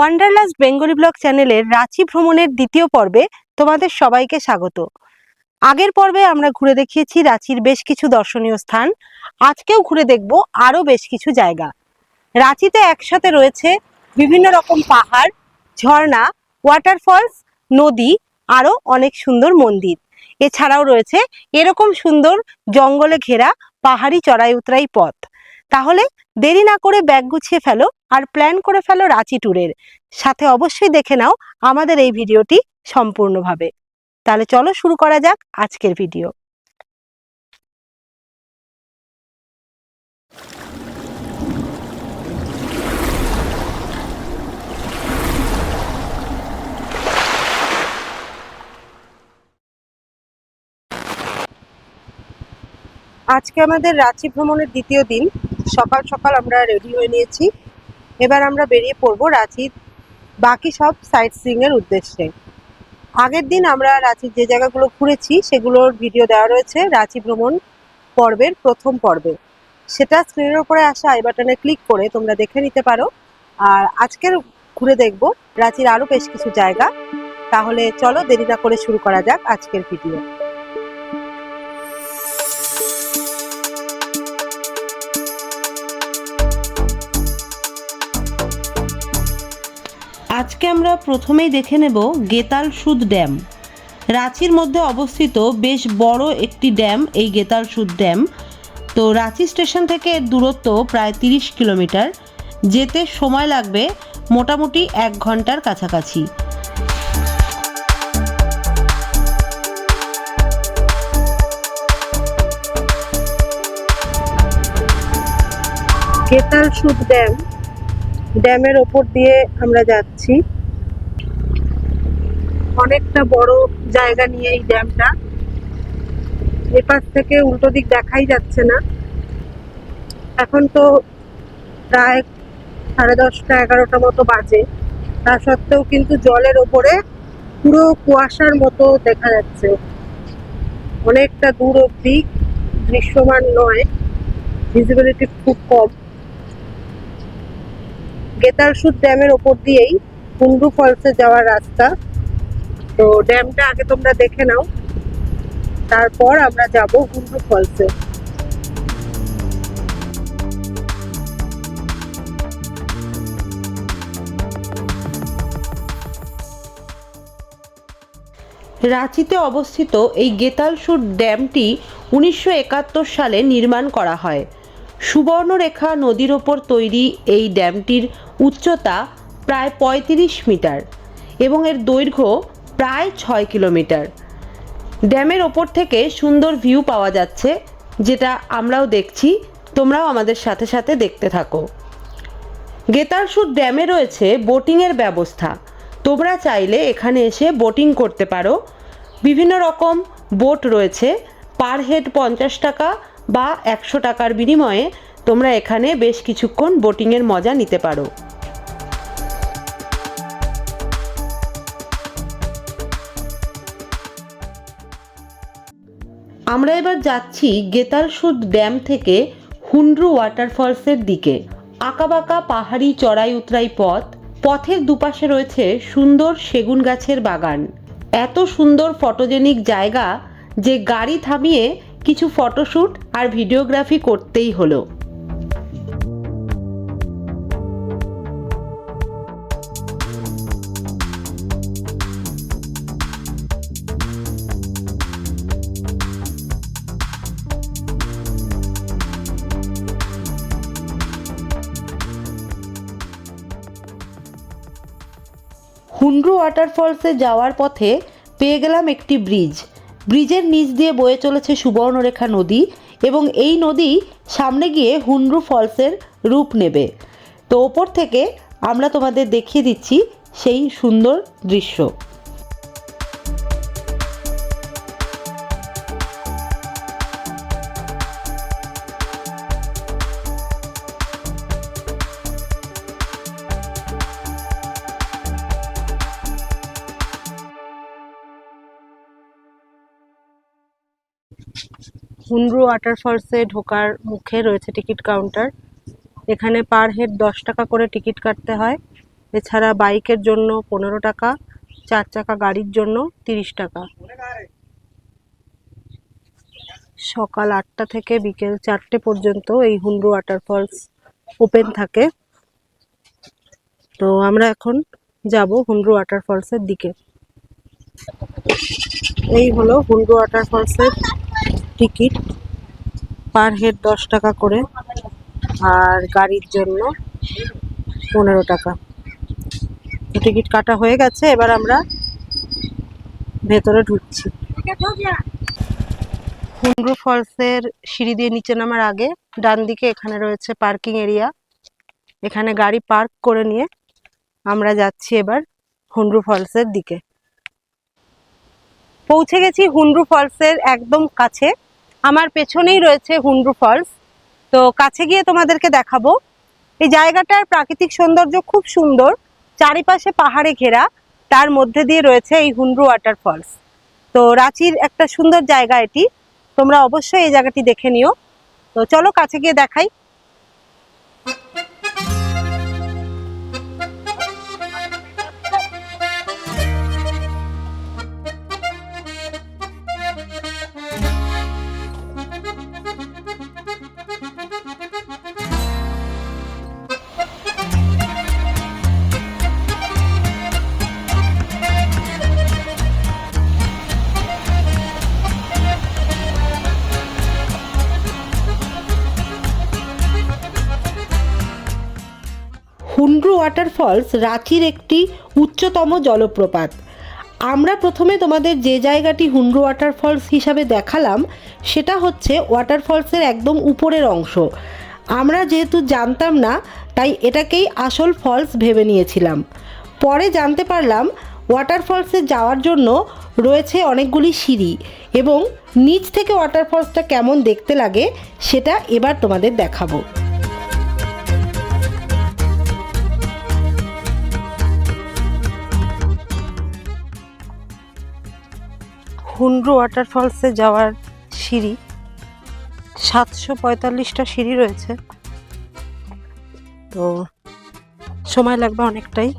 Wanderlust Bengali blog চ্যানেলের রাঁচি ভ্রমণের দ্বিতীয় পর্বে তোমাদের সবাইকে স্বাগত। আগের পর্বে আমরা ঘুরে দেখিয়েছি রাঁচির বেশ কিছু দর্শনীয় স্থান। আজকেও ঘুরে দেখব আরও বেশ কিছু জায়গা। রাঁচিতে একসাথে রয়েছে বিভিন্ন রকম পাহাড়, ঝর্ণা ওয়াটারফলস নদী আরও অনেক সুন্দর মন্দির। এছাড়াও রয়েছে এরকম সুন্দর জঙ্গলে ঘেরা পাহাড়ি চড়াই উতরাই পথ। তাহলে দেরি না করে ব্যাগ গুছিয়ে ফেলো আর প্ল্যান করে ফেলো রাঁচি ট্যুরের সাথে অবশ্যই দেখে নাও আমাদের এই ভিডিওটি সম্পূর্ণভাবে। তাহলে চলো শুরু করা যাক আজকের ভিডিও আজকে আমাদের রাঁচি ভ্রমণের দ্বিতীয় দিন। সকাল সকাল আমরা রেডি হয়ে নিয়েছি। এবার আমরা বেরিয়ে পড়ব রাঁচির বাকি সব সাইট সিইং এর উদ্দেশ্যে। আগের দিন আমরা রাঁচির যে জায়গাগুলো ঘুরেছি, সেগুলোর ভিডিও দেওয়া রয়েছে, রাঁচি ভ্রমণ পর্বের প্রথম পর্বে। সেটা স্ক্রিনের উপরে আসা আই বাটনে ক্লিক করে তোমরা দেখে নিতে পারো। আর আজকের ঘুরে দেখব রাঁচির আরও বেশ কিছু জায়গা। তাহলে চলো দেরি না করে শুরু করা যাক আজকের ভিডিও আজকে আমরা প্রথমেই দেখে নেব গেতাল সুদ ড্যাম। রাঁচির মধ্যে অবস্থিত বেশ বড় একটি ড্যাম, এই গেতাল সুদ ড্যাম। তো রাঁচি স্টেশন থেকে এর দূরত্ব প্রায় তিরিশ কিলোমিটার। যেতে সময় লাগবে মোটামুটি এক ঘণ্টার কাছাকাছি। গেতাল সুদ ড্যাম ড্যামের ওপর দিয়ে আমরা যাচ্ছি। অনেকটা বড় জায়গা নিয়ে এই ড্যামটা। এপাশ থেকে উল্টো দিক দেখাই যাচ্ছে না। এখন তো প্রায় সাড়ে দশটা, এগারোটা মতো বাজে। তা সত্ত্বেও কিন্তু জলের ওপরে পুরো কুয়াশার মতো দেখা যাচ্ছে। অনেকটা দূর অব্দি দৃশ্যমান নয়। ভিজিবিলিটি খুব কম। গেতারসুদ ড্যামের ওপর দিয়েই কুন্ডু ফলসে যাওয়ার রাস্তা। তো ড্যামটা আগে তোমরা দেখে নাও। তারপর আমরা যাব কুন্ডু ফলসে। রাঁচিতে অবস্থিত এই গেতালসুর ড্যামটি উনিশশো একাত্তর সালে নির্মাণ করা হয়। সুবর্ণরেখা নদীর ওপর তৈরি এই ড্যামটির উচ্চতা প্রায় পঁয়ত্রিশ মিটার এবং এর দৈর্ঘ্য প্রায় ছয় কিলোমিটার। ড্যামের ওপর থেকে সুন্দর ভিউ পাওয়া যাচ্ছে, যেটা আমরাও দেখছি। তোমরাও আমাদের সাথে সাথে দেখতে থাকো। গেতারসুর ড্যামে রয়েছে বোটিংয়ের ব্যবস্থা। তোমরা চাইলে এখানে এসে বোটিং করতে পারো। বিভিন্ন রকম বোট রয়েছে। পার হেড পঞ্চাশ টাকা বা একশো টাকার বিনিময়ে তোমরা এখানে বেশ কিছুক্ষণ বোটিংয়ের মজা নিতে পারো। আমরা এবার যাচ্ছি গেতালসুদ ড্যাম থেকে হুন্ড্রু ওয়াটারফলসের দিকে। আঁকাবাঁকা পাহাড়ি চড়াই উতরাই পথ, পথের দুপাশে রয়েছে সুন্দর সেগুন গাছের বাগান। এত সুন্দর ফটোজেনিক জায়গা যে গাড়ি থামিয়ে কিছু ফটোশ্যুট আর ভিডিওগ্রাফি করতেই হলো। হুন্ড্রু ওয়াটারফলসে যাওয়ার পথে পেয়ে গেলাম একটি ব্রিজ। ব্রিজের নিচ দিয়ে বয়ে চলেছে সুবর্ণরেখা নদী এবং এই নদী সামনে গিয়ে হুন্ড্রু ফলসের রূপ নেবে। তো ওপর থেকে আমরা তোমাদের দেখিয়ে দিচ্ছি সেই সুন্দর দৃশ্য। হুন্ড্রু ওয়াটারফলসে ঢোকার মুখে রয়েছে টিকিট কাউন্টার এখানে পার হেড দশ টাকা করে টিকিট কাটতে হয়। এছাড়া বাইকের জন্য পনেরো টাকা, চার চাকা গাড়ির জন্য তিরিশ টাকা। সকাল আটটা থেকে বিকেল চারটে পর্যন্ত এই হুন্ডু ওয়াটারফলস ওপেন থাকে। তো আমরা এখন যাব হুন্ডু ওয়াটারফলসের দিকে। এই হলো হুন্ডু ওয়াটারফলসের টিকিট পার হেড দশ টাকা করে আর গাড়ির জন্য পনেরো টাকা। টিকিট কাটা হয়ে গেছে, এবার আমরা ভেতরে ঢুকছি। হুন্ডু ফলসের সিঁড়ি দিয়ে নিচে নামার আগে ডান দিকে এখানে রয়েছে পার্কিং এরিয়া। এখানে গাড়ি পার্ক করে নিয়ে আমরা যাচ্ছি এবার হুন্ডু ফলসের দিকে। পৌঁছে গেছি হুন্ডু ফলসের একদম কাছে। আমার পেছনেই রয়েছে হুন্ডু ফলস। তো কাছে গিয়ে তোমাদেরকে দেখাবো। এই জায়গাটার প্রাকৃতিক সৌন্দর্য খুব সুন্দর। চারিপাশে পাহাড়ে ঘেরা। তার মধ্যে দিয়ে রয়েছে এই হুন্ডু ওয়াটার ফলস। তো রাঁচির একটা সুন্দর জায়গা এটি। তোমরা অবশ্যই এই জায়গাটি দেখে নিও। তো চলো কাছে গিয়ে দেখাই। হুন্ড্রু ওয়াটারফলস রাঁচির একটি উচ্চতম জলপ্রপাত। আমরা প্রথমে তোমাদের যে জায়গাটি হুন্ড্রু ওয়াটারফলস হিসাবে দেখালাম, সেটা হচ্ছে ওয়াটারফলসের একদম উপরের অংশ। আমরা যেহেতু জানতাম না, তাই এটাকেই আসল ফলস ভেবে নিয়েছিলাম। পরে জানতে পারলাম ওয়াটারফলসে যাওয়ার জন্য রয়েছে অনেকগুলি সিঁড়ি এবং নিচ থেকে ওয়াটারফলসটা কেমন দেখতে লাগে, সেটা এবার তোমাদের দেখাবো। হুন্ড্রু ওয়াটারফলসে যাওয়ার সিঁড়ি। সাতশো পঁয়তাল্লিশটা সিঁড়ি রয়েছে। তো সময় লাগবে অনেকটাই।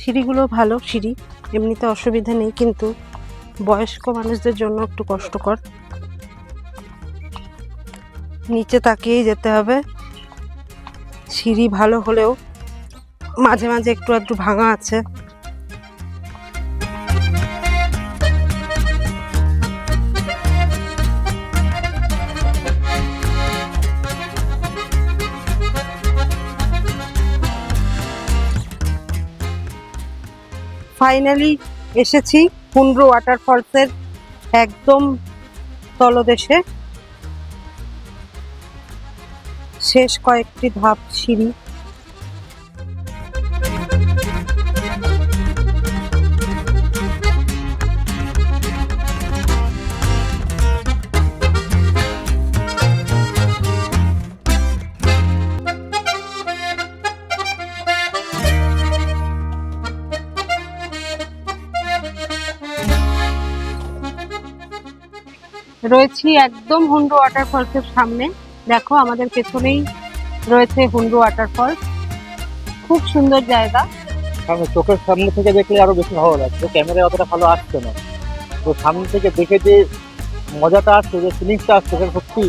সিঁড়িগুলো ভালো সিঁড়ি, এমনিতে অসুবিধা নেই, কিন্তু বয়স্ক মানুষদের জন্য একটু কষ্টকর। নিচে তাকিয়েই যেতে হবে। সিঁড়ি ভালো হলেও মাঝে মাঝে একটু একটু ভাঙা আছে। ফাইনালি এসেছি হুন্ড্রু ওয়াটারফলসের একদম তলদেশে। শেষ কয়েকটি ধাপ সিঁড়ি। রয়েছি একদম হুন্ডু ওয়াটারফলসের সামনে। দেখো আমাদের পেছনেই রয়েছে হুন্ডু ওয়াটারফলস খুব সুন্দর জায়গা। সামনে চোখের সামনে থেকে দেখলে আরও বেশি ভালো লাগছে। ক্যামেরায় অতটা ভালো আসছে না। তো সামনে থেকে দেখে যে মজাটা আসছে যে ফিলিংসটা আসছে সেটা সত্যি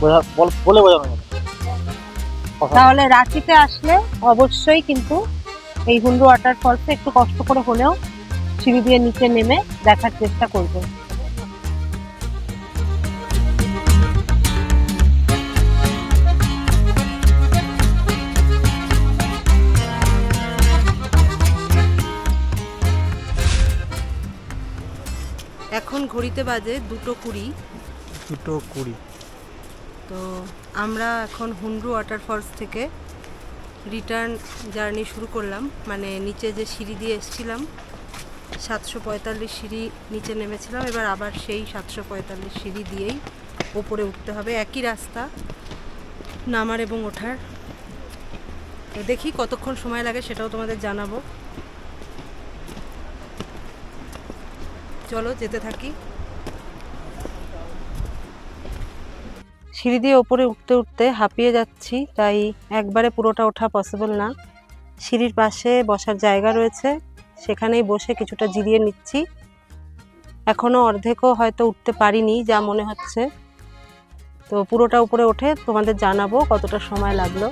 বল- বলে বোঝানো তাহলে রাঁচিতে আসলে অবশ্যই কিন্তু এই হুন্ডু ওয়াটারফলসে একটু কষ্ট করে হলেও সিঁড়ি দিয়ে নিচে নেমে দেখার চেষ্টা করবে। ঘড়িতে বাজে দুটো কুড়ি। দুটো কুড়ি। তো আমরা এখন হুন্ডু ওয়াটারফলস থেকে রিটার্ন জার্নি শুরু করলাম। মানে নিচে যে সিঁড়ি দিয়ে এসেছিলাম সাতশো পঁয়তাল্লিশ সিঁড়ি নিচে নেমেছিলাম। এবার আবার সেই সাতশো পঁয়তাল্লিশ সিঁড়ি দিয়েই ওপরে উঠতে হবে। একই রাস্তা নামার এবং ওঠার। তো দেখি কতক্ষণ সময় লাগে সেটাও তোমাদের জানাব। চলো যেতে থাকি। সিঁড়ি দিয়ে ওপরে উঠতে উঠতে হাঁপিয়ে যাচ্ছি, তাই একবারে পুরোটা ওঠা পসিবল না। সিঁড়ির পাশে বসার জায়গা রয়েছে, সেখানেই বসে কিছুটা জিরিয়ে নিচ্ছি। এখনও অর্ধেকও হয়তো উঠতে পারিনি, যা মনে হচ্ছে। তো পুরোটা উপরে ওঠে তোমাদের জানাব কতটা সময় লাগল।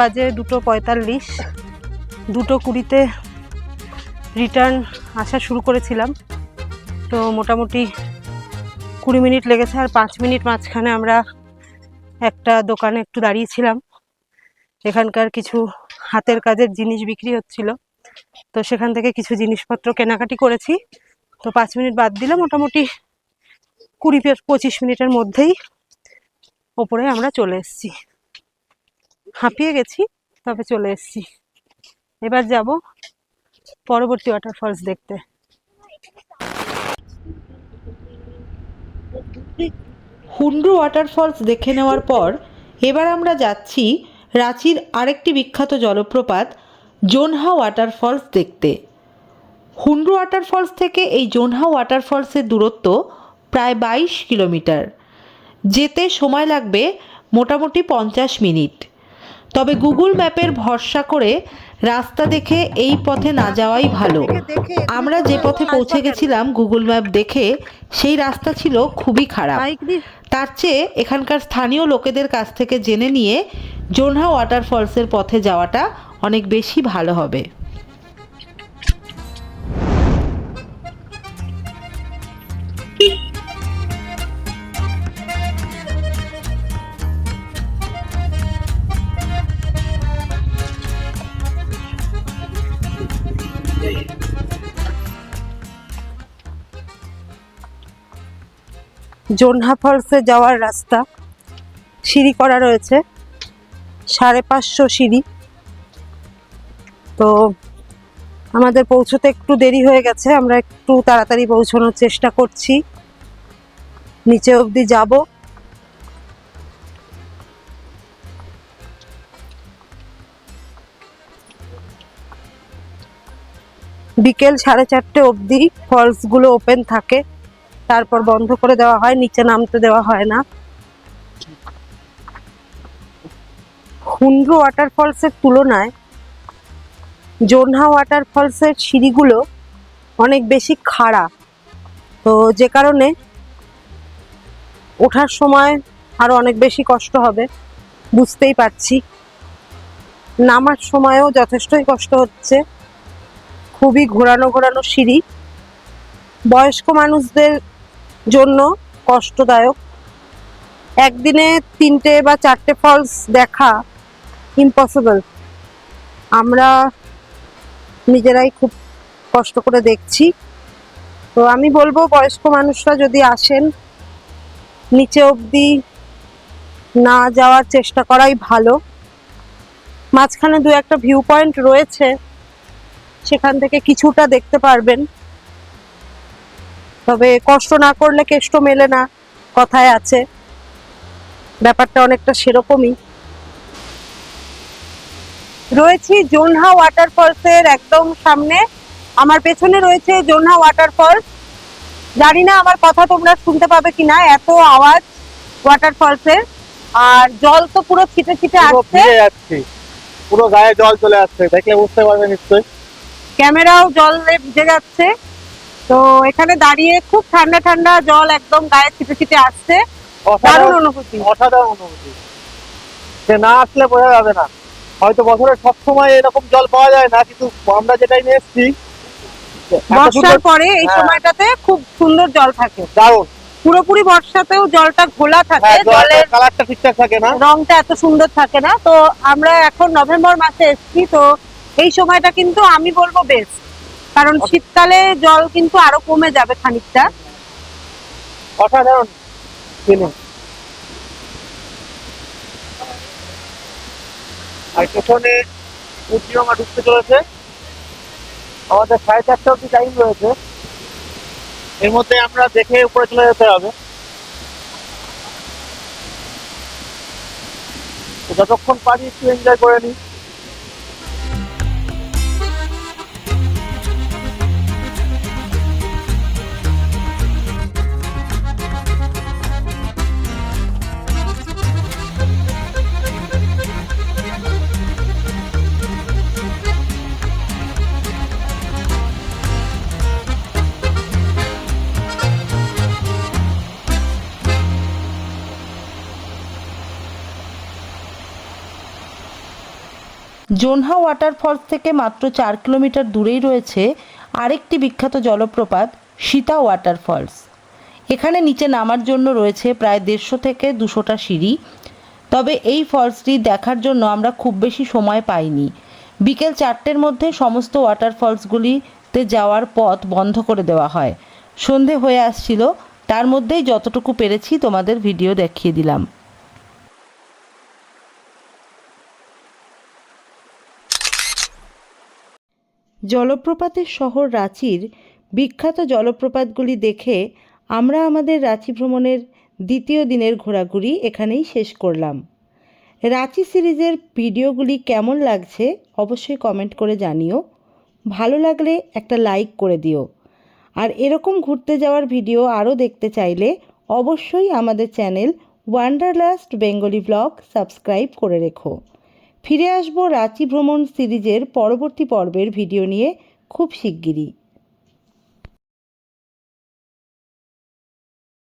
বাজে দুটো পঁয়তাল্লিশ। দুটো কুড়িতে রিটার্ন আসা শুরু করেছিলাম। তো মোটামুটি কুড়ি মিনিট লেগেছে আর পাঁচ মিনিট মাঝখানে আমরা একটা দোকানে একটু দাঁড়িয়েছিলাম। এখানকার কিছু হাতের কাজের জিনিস বিক্রি হচ্ছিল। তো সেখান থেকে কিছু জিনিসপত্র কেনাকাটি করেছি। তো পাঁচ মিনিট বাদ দিলে মোটামুটি কুড়ি পঁচিশ মিনিটের মধ্যেই ওপরে আমরা চলে এসেছি। হাঁপিয়ে গেছি, তবে চলে এসেছি। এবার যাব পরবর্তী ওয়াটারফলস দেখতে। হুন্ড্রু ওয়াটারফলস দেখে নেওয়ার পর, এবার আমরা যাচ্ছি রাঁচির আরেকটি বিখ্যাত জলপ্রপাত, জোনহা ওয়াটারফলস দেখতে। হুন্ড্রু ওয়াটারফলস থেকে এই জোনহা ওয়াটারফলসের দূরত্ব প্রায় বাইশ কিলোমিটার। যেতে সময় লাগবে মোটামুটি পঞ্চাশ মিনিট। তবে গুগল ম্যাপের ভরসা করে রাস্তা দেখে এই পথে না যাওয়াই ভালো। আমরা যে পথে পৌঁছে গেছিলাম গুগল ম্যাপ দেখে সেই রাস্তা ছিল খুবই খারাপ। তার চেয়ে এখানকার স্থানীয় লোকেদের কাছ থেকে জেনে নিয়ে জোনহা ওয়াটারফলসের পথে যাওয়াটা অনেক বেশি ভালো হবে। জোনহা ফলসে যাওয়ার রাস্তা। সিঁড়ি করা রয়েছে। সাড়ে পাঁচশো সিঁড়ি। তো আমাদের পৌঁছতে একটু দেরি হয়ে গেছে। আমরা একটু তাড়াতাড়ি পৌঁছানোর চেষ্টা করছি। নিচে অবধি যাব। বিকেল সাড়ে চারটে অবধি ফলসগুলো ওপেন থাকে। তারপর বন্ধ করে দেওয়া হয়, নিচে নামতে দেওয়া হয় না। হুন্ড্রু ওয়াটারফলসের তুলনায় জোনহা ওয়াটারফলসের সিঁড়িগুলো অনেক বেশি খাড়া। তো যে কারণে ওঠার সময় আরও অনেক বেশি কষ্ট হবে, বুঝতেই পারছি। নামার সময়ও যথেষ্টই কষ্ট হচ্ছে। খুবই ঘোরানো ঘোরানো সিঁড়ি। বয়স্ক মানুষদের জন্য কষ্টদায়ক। একদিনে তিনটে বা চারটে ফলস দেখা ইম্পসিবল আমরা নিজেরাই খুব কষ্ট করে দেখছি। তো আমি বলব, বয়স্ক মানুষরা যদি আসেন, নিচে অবধি না যাওয়ার চেষ্টা করাই ভালো। মাঝখানে দু একটা ভিউ পয়েন্ট রয়েছে। সেখান থেকে কিছুটা দেখতে পারবেন। তবে কষ্ট না করলে কেষ্ট মেলে না কথায় আছে। ব্যাপারটা অনেকটা সেরকমই। রয়েছি জোনহা ওয়াটারফলসের একদম সামনে। আমার পেছনে রয়েছে জোনহা ওয়াটারফলস। জানি না আমার কথা তোমরা শুনতে পাবে কিনা এত আওয়াজ ওয়াটারফলসের। আর জল তো পুরো ছিটে ছিটে আসছে। পুরো গায়ে জল চলে আসছে দেখলে বুঝতে পারবে নিশ্চয়ই। ক্যামেরাও জলে ভিজে যাচ্ছে। তো এখানে দাঁড়িয়ে খুব ঠান্ডা ঠান্ডা জল একদম গায়ে ছিটে ছিটে আসছে। দারুণ অনুভূতি। অসাধারণ অনুভূতি। না আসলে বোঝা যাবে না। হয়তো বছরের সব সময় এরকম জল পাওয়া যায় না কিন্তু আমরা যেটাই নিয়ে এসেছি বর্ষার পরে এই হ্যাঁ। সময়টাতে খুব সুন্দর জল থাকে। দারুণ। পুরোপুরি বর্ষাতেও জলটা ঘোলা থাকে হ্যাঁ জলের জলের কালারটা ঠিকঠাক থাকে না। রংটা এত সুন্দর থাকে না। তো আমরা এখন নভেম্বর মাসে এসেছি তো এই সময়টা কিন্তু আমি বলব বেস্ট কারণ শীতকালে জল কিন্তু আরও কমে যাবে খানিকটা। অসাধারণ। আর পেছনে উদ্যমা ঢুকতে চলেছে। আমাদের সাড়ে চারটা অব্দি টাইম রয়েছে। এর মধ্যে আমরা দেখে উপরে চলে যেতে হবে। যতক্ষণ পারি একটু এনজয় করে নিই। জোনহা ওয়াটারফলস থেকে মাত্র চার কিলোমিটার দূরেই রয়েছে আরেকটি বিখ্যাত জলপ্রপাত, সীতা ওয়াটারফলস এখানে নিচে নামার জন্য রয়েছে প্রায় দেড়শো থেকে দুশোটা সিঁড়ি। তবে এই ফলসটি দেখার জন্য আমরা খুব বেশি সময় পাইনি। বিকেল চারটের মধ্যে সমস্ত ওয়াটারফলসগুলিতে যাওয়ার পথ বন্ধ করে দেওয়া হয়। সন্ধে হয়ে আসছিল, তার মধ্যেই যতটুকু পেরেছি তোমাদের ভিডিও দেখিয়ে দিলাম। জলপ্রপাতের শহর রাঁচির বিখ্যাত জলপ্রপাতগুলি দেখে আমরা আমাদের রাঁচি ভ্রমণের দ্বিতীয় দিনের ঘোরাঘুরি এখানেই শেষ করলাম। রাঁচি সিরিজের ভিডিওগুলি কেমন লাগছে অবশ্যই কমেন্ট করে জানিও। ভালো লাগলে একটা লাইক করে দিও। আর এরকম ঘুরতে যাওয়ার ভিডিও আরও দেখতে চাইলে অবশ্যই আমাদের channel Wanderlust Bengali blog subscribe করে রেখো। ফিরে আসব রাঁচি ভ্রমণ সিরিজের পরবর্তী পর্বের ভিডিও নিয়ে খুব শিগগিরই।